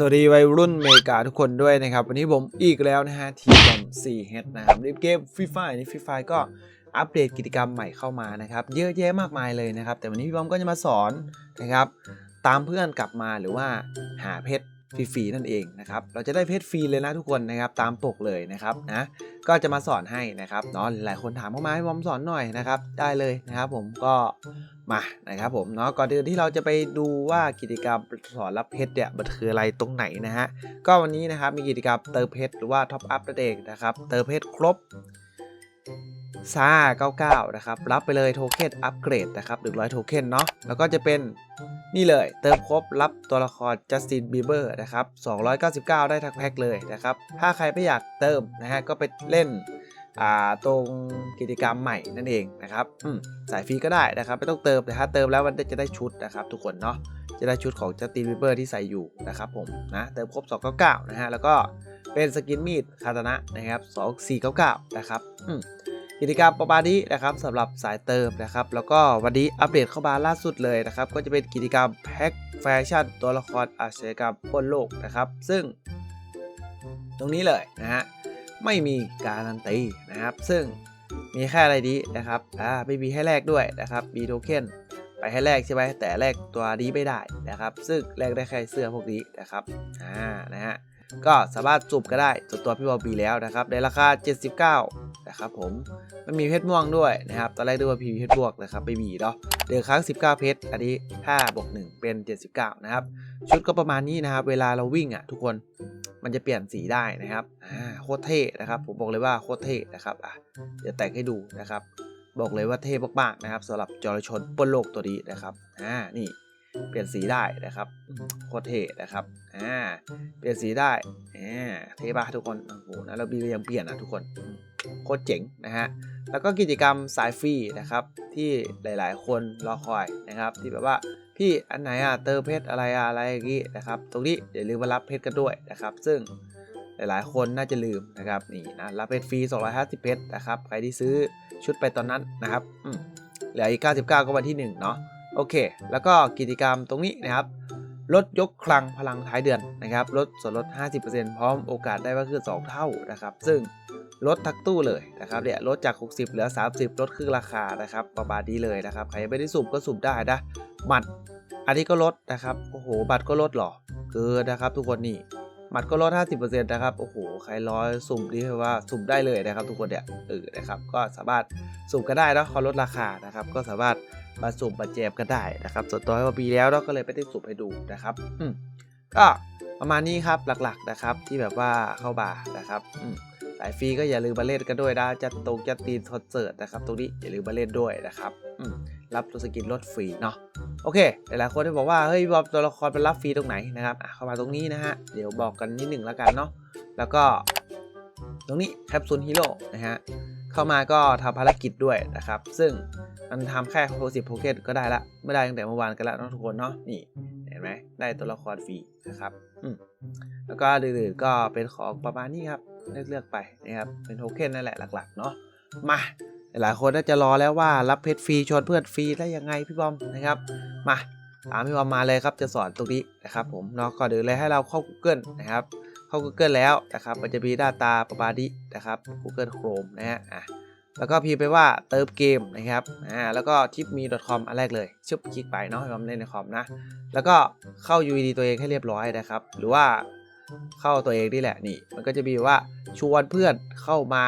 สวัสดีวัยรุ่นเมกาทุกคนด้วยนะครับ วันนี้ผมอีกแล้วนะฮะทีมสี่เฮดนะครับในเกมฟรีไฟนี่ฟรีไฟก็อัปเดตกิจกรรมใหม่เข้ามานะครับ เยอะแยะมากมายเลยนะครับ แต่วันนี้พี่บอมก็จะมาสอนนะครับ ตามเพื่อนกลับมาหรือว่าหาเพชร ฟรีๆนั่นเองนะครับเราจะได้เพชรฟรีเลยนะทุกคนนะครับตามปกเลยนะครับนะก็จะมาสอนให้นะครับเนาะหลายคนถามเข้ามาให้บอมสอนหน่อยนะครับได้เลยนะครับผมก็มานะครับผมเนาะก่อนอื่นที่เราจะไปดูว่ากิจกรรมสอนรับเพชรเนี่ยมันคืออะไรตรงไหนนะฮะก็วันนี้นะครับมีกิจกรรมเติมเพชรหรือว่าท็อปอัพนั่นเองนะครับเติมเพชรครบ ซ่า99 นะครับ รับไปเลยโทเค็นอัปเกรดนะครับ100 โทเค็นเนาะแล้วก็จะเป็นนี่เลย เติมครบรับตัวละครจัสตินบีเบอร์นะครับ 299 ได้ทั้งแพ็คเลยนะครับ ถ้าใครไม่อยากเติมนะฮะก็ไปเล่นอ่าตรงกิจกรรมใหม่นั่นเองนะครับอืมสายฟรีก็ได้นะครับ ไม่ต้องเติมแต่ถ้าเติมแล้วมันจะได้ชุดนะครับ ทุกคนเนาะจะได้ชุดของจัสตินบีเบอร์ที่ใส่อยู่นะครับผมนะเติมครบ 299 นะฮะแล้วก็เป็นสกินมีดคาตานะนะครับ 2499 นะครับอืม กิจกรรมประมาณนี้นะครับสำหรับสายเติมนะครับ แล้วก็วันนี้อัปเดตเข้ามาล่าสุดเลยนะครับ ก็จะเป็นกิจกรรมแพ็คแฟชั่นตัวละครอาชญากรรมบนโลกนะครับ ซึ่ง ตรงนี้เลยนะฮะไม่มีการันตีนะครับ ซึ่งมีแค่อะไรดีนะครับอ่าไม่มีให้แลกด้วยนะครับมีโทเค็นไปให้แลกใช่ไหมแต่แลกตัวนี้ไม่ได้นะครับ ซึ่งแลกได้แค่เสื้อพวกนี้นะครับอ่านะฮะก็สามารถจุบก็ได้ส่วนตัวพี่บอลบีแล้วนะครับ ในราคา 79 นะครับผมมันมีเพชรม่วงด้วยนะครับตอนแรกดูว่าพีเพชรบวกนะครับไม่มีเนาะเดือครั้ง 19 เพชรอันนี้5บวก1เป็น 79 นะครับ ชุดก็ประมาณนี้นะครับ เวลาเราวิ่งอะทุกคนมันจะเปลี่ยนสีได้นะครับอ่าโคตรเท่นะครับผมบอกเลยว่าโคตรเท่นะครับอะเดี๋ยวแต่งให้ดูนะครับ บอกเลยว่าเท่มากๆนะครับสำหรับจรชนปนโลกตัวนี้นะครับอ่านี่เปลี่ยนสีได้นะครับโคตรเท่นะครับอ่าเปลี่ยนสีได้อ่าเท่ปะทุกคนโอ้โหนะเราบีก็ยังเปลี่ยนนะทุกคน คตรเจ๋งนะฮะแล้วก็กิจกรรมสายฟรีนะครับที่หลายๆ คนรอคอยนะครับ ที่แบบว่าพี่อันไหนอะเติมเพชรอะไรอะอะไรอย่างงี้นะครับตรงนี้อย่าลืมมารับเพชรกันด้วยนะครับ ซึ่งหลายๆ คนน่าจะลืมนะครับนี่นะรับเพชรฟรี 250 เพชรนะครับใครที่ซื้อชุดไปตอนนั้นนะครับอืมเหลืออีก 99 ก็วันที่1เนาะโอเค แล้วก็กิจกรรมตรงนี้นะครับ ลดยกคลังพลังท้ายเดือนนะครับลดส่วนลด 50%พร้อมโอกาสได้ว่าคือ 2 เท่านะครับ ซึ่งลดทักตู้เลยนะครับเนี่ยลดจาก 60 เหลือ 30 ลดครึ่งราคานะครับ ประมาณนี้เลยนะครับ ใครไม่ได้สุ่มก็สุ่มได้นะบัตรอันนี้ก็ลดนะครับ โอ้โห บัตรก็ลดหรอ เกินนะครับทุกคนนี่ บัตรก็ลด 50%นะครับ โอ้โห ใครร้อยสุ่มนี่ว่าสุ่มได้เลยนะครับ ทุกคนเนี่ยเออนะครับ ก็สามารถสุ่มก็ได้เนอะเขาลดราคานะครับ ก็สามารถมาสุ่มมาแจมกันได้นะครับ ส่วนตัวว่าปีแล้วเนาะก็เลยไม่ได้สุ่มให้ดูนะครับ อืมก็ประมาณนี้ครับหลักๆนะครับที่แบบว่าเข้าบาร์นะครับอืมสายฟรีก็อย่าลืมมาเล่นกันด้วยนะจะตรงจะตีนคอนเสิร์ตนะครับ ตรงนี้อย่าลืมมาเล่นด้วยนะครับอืมรับตัวสกินลดฟรีเนาะ โอเค หลายๆคนที่บอกว่าเฮ้ยบอมตัวละครเป็นรับฟรีตรงไหนนะครับอะเข้ามาตรงนี้นะฮะ เดี๋ยวบอกกันนิดหนึ่งแล้วกันเนาะ แล้วก็ตรงนี้แคปซูลฮีโร่นะฮะ เข้ามาก็ทำภารกิจด้วยนะครับ ซึ่งมันทำแค่โพสิบโพเกตก็ได้ละ ไม่ได้ตั้งแต่เมื่อวานกันแล้วเนะทุกคนเนาะ นี่เห็นไหมได้ตัวละครฟรีนะครับ อืมแล้วก็อื่นๆก็เป็นของประมาณนี้ครับ เลือกเลือกๆไปนะครับ เป็นโทเค็นนั่นแหละหลักๆ เนาะ มา หลายคนน่าจะรอแล้วว่ารับเพชรฟรีชวนเพื่อนฟรีได้ยังไงพี่บอมนะครับมาตามพี่บอมมาเลยครับจะสอนตรงนี้นะครับผมเนาะก่อนอื่นเลยให้เราเข้า Google นะครับเข้า Google แล้วนะครับมันจะมีหน้าตาประมาณนี้นะครับ Google Chrome นะฮะอะแล้วก็พิมพ์ไปว่าเติมเกมนะครับ อ่า แล้วก็ทิปมี .com อันแรกเลยชึบคลิกไปเนาะให้บอมเล่นในคอมนะ แล้วก็เข้า UID ตัวเองให้เรียบร้อยนะครับ หรือว่าเข้าตัวเองนี่แหละนี่ มันก็จะมีว่าชวนเพื่อนเข้ามา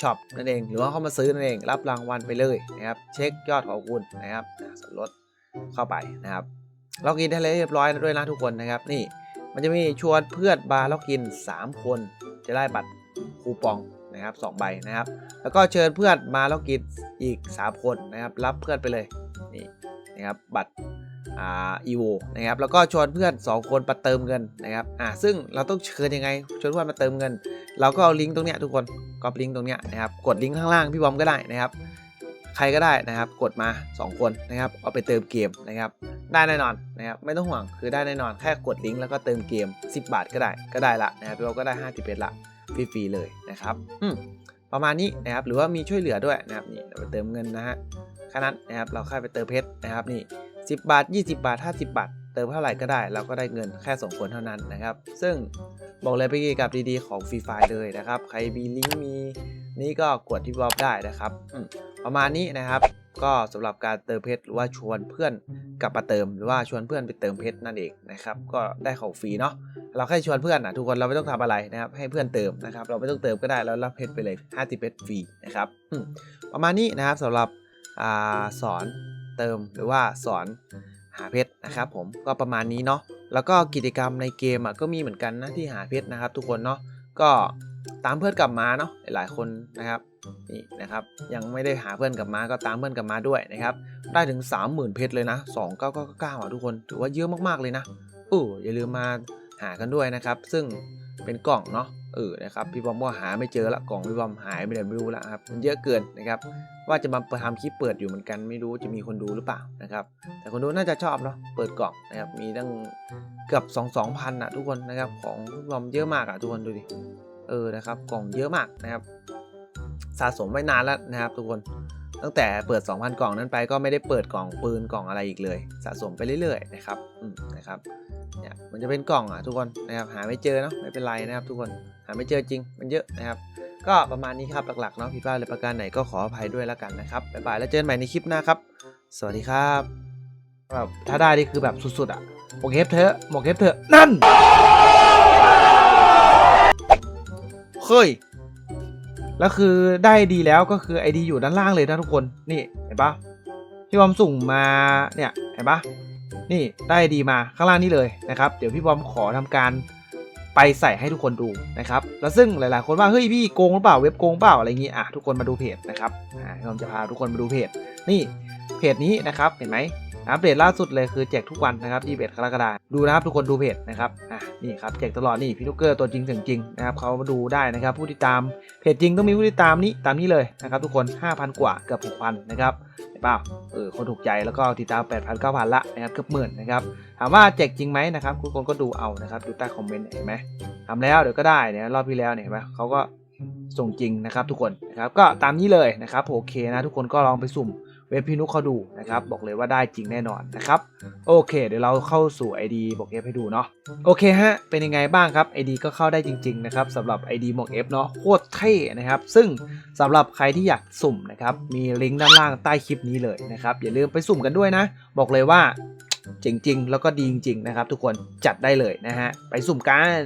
ช็อปนั่นเอง หรือว่าเข้ามาซื้อนั่นเอง รับรางวัลไปเลยนะครับ เช็คยอดของคุณนะครับส่วนลดเข้าไปนะครับล็อกอินได้เลยเรียบร้อยด้วยนะทุกคนนะครับ นี่มันจะมีชวนเพื่อนบาร์ล็อกอิน 3 คน จะได้บัตรคูปองนะครับ2ใบนะครับ แล้วก็เชิญเพื่อนมาล็อกอินอีก 3 คนนะครับ รับเพื่อนไปเลยนี่นะครับบัตร อ่าอีโวนะครับแล้วก็ชวนเพื่อน 2 คนมาเติมเงินนะครับอ่าซึ่งเราต้องเชิญยังไงชวนเพื่อนมาเติมเงิน เราก็เอาลิงก์ตรงเนี้ยทุกคนก๊อปลิงก์ตรงเนี้ยนะครับกดลิงก์ข้างล่างพี่บอมก็ได้นะครับใครก็ได้นะครับกดมา 2 คนนะครับเอาไปเติมเกมนะครับได้แน่นอนนะครับไม่ต้องห่วงคือได้แน่นอนแค่กดลิงก์แล้วก็เติมเกม 10 บาทก็ได้ก็ได้ละนะครับพี่บอมก็ได้ 5 0เป็นละฟรีๆเลยนะครับอืมประมาณนี้นะครับหรือว่ามีช่วยเหลือด้วยนะครับนี่ไปเติมเงินนะฮะแค่นั้นนะครับเราค่อยไปเติมเพชรนะครับนี่ 10 บาท 20 บาท 50 บาท เติมเท่าไหร่ก็ได้ เราก็ได้เงินแค่สองคนเท่านั้นนะครับ ซึ่งบอกเลยไปนกิจกรรมดีๆของฟรีไฟเลยนะครับ ใครมีลิงก์มีนี่ก็กดที่บอบได้นะครับ ประมาณนี้นะครับ ก็สำหรับการเติมเพชรหรือว่าชวนเพื่อนกลับมาเติมหรือว่าชวนเพื่อนไปเติมเพชรนั่นเองนะครับ ก็ได้ของฟรีเนาะ เราแค่ชวนเพื่อนนะทุกคนเราไม่ต้องทำอะไรนะครับ ให้เพื่อนเติมนะครับ เราไม่ต้องเติมก็ได้แล้วรับเพชรไปเลย 50เพชรฟรีนะครับประมาณนี้นะครับสำหรับอ่าสอน เติมหรือว่าสอนหาเพชรนะครับผมก็ประมาณนี้เนาะแล้วก็กิจกรรมในเกมอะก็มีเหมือนกันนะที่หาเพชรนะครับ ทุกคนเนาะก็ตามเพื่อนกลับมาเนาะหลายๆคนนะครับนี่นะครับยังไม่ได้หาเพื่อนกลับมาก็ตามเพื่อนกลับมาด้วยนะครับได้ถึง 30,000 เพชรเลยนะ 2999อะทุกคนถือว่าเยอะมากๆเลยนะเอออย่าลืมมาหากันด้วยนะครับ ซึ่ง เป็นกล่องเนาะเออนะครับพี่บอมว่าหาไม่เจอละกล่องพี่บอมหายไปไหนไม่รู้ละครับมันเยอะเกินนะครับว่าจะมาทำคลิปเปิดอยู่เหมือนกันไม่รู้จะมีคนดูหรือเปล่านะครับแต่คนดูน่าจะชอบเนาะเปิดกล่องนะครับมีตั้งเกือบ2 2 0 0 0อะทุกคนนะครับของพี่บอมเยอะมากอะทุกคนดูดิเออนะครับกล่องเยอะมากนะครับ สะสมไว้นานแล้วนะครับทุกคน ตั้งแต่เปิด 2,000 กล่องนั้นไปก็ไม่ได้เปิดกล่องปืนกล่องอะไรอีกเลย สะสมไปเรื่อยๆนะครับอืมนะครับเนี่ยมันจะเป็นกล่องอะทุกคนนะครับหาไม่เจอเนาะไม่เป็นไรนะครับทุกคนหาไม่เจอจริง มันเยอะนะครับ ก็ประมาณนี้ครับหลักๆเนาะผิดพลาดเลยประการไหนก็ขออภัยด้วยแล้วกันนะครับบ๊ายบายแล้วเจอกันใหม่ในคลิปหน้าครับ สวัสดีครับแบบถ้าได้นี่คือแบบสุดๆอะหมกเฮฟเถอะหมกเฮฟเถอะนั่นเฮ้ย แล้วคือได้ดีแล้วก็คือไอดีอยู่ด้านล่างเลยนะทุกคนนี่เห็นปะพี่บอมสุ่มมาเนี่ยเห็นปะนี่ได้ดีมาข้างล่างนี่เลยนะครับ เดี๋ยวพี่บอมขอทำการไปใส่ให้ทุกคนดูนะครับ แล้วซึ่งหลาย ๆ คนว่าเฮ้ยพี่โกงหรือเปล่าเว็บโกงเปล่าอะไรอย่างงี้อะทุกคนมาดูเพจนะครับอ่าพี่บอมจะพาทุกคนมาดูเพจนี่เพจนี้นะครับเห็นไหม อัปเดตล่าสุดเลยคือแจกทุกวันนะครับ 21กรกฎาคมดูนะครับทุกคนดูเพจนะครับอะนี่ครับแจกตลอดนี่พี่ลูกเกอร์ตัวจริงเสียงจริงนะครับเขามาดูได้นะครับผู้ติดตามเพจจริงต้องมีผู้ติดตามนี้ตามนี้เลยนะครับทุกคน 5,000 กว่าเกือบ6,000นะครับเห็นเปล่าเออคนถูกใจแล้วก็ติดตาม 8,000 9,000ละนะครับเกือบหมื่นนะครับถามว่าแจกจริงไหมนะครับทุกคนก็ดูเอานะครับดูใต้คอมเมนต์เห็นไหมทำแล้วเดี๋ยวก็ได้เนี่ยรอบที่แล้วเนี่ยเห็นไหมเขาก็ส่งจริงนะครับทุกคนนะครับก็ตามนี้เลยนะครับโอเคนะทุกคนก็ลองไปสุ่ม เว็บพี่นุกเขาดูนะครับ บอกเลยว่าได้จริงแน่นอนนะครับ โอเค เดี๋ยวเราเข้าสู่ ID บอกเอฟให้ดูเนาะโอเคฮะ เป็นยังไงบ้างครับ ID ก็เข้าได้จริง ๆ นะครับสำหรับ ID หมวก F เนาะโคตรเท่นะครับ ซึ่งสำหรับใครที่อยากสุ่มนะครับมีลิงก์ด้านล่างใต้คลิปนี้เลยนะครับอย่าลืมไปสุ่มกันด้วยนะ บอกเลยว่าเจ๋งจริงแล้วก็ดีจริงๆนะครับ ทุกคนจัดได้เลยนะฮะไปสุ่มกัน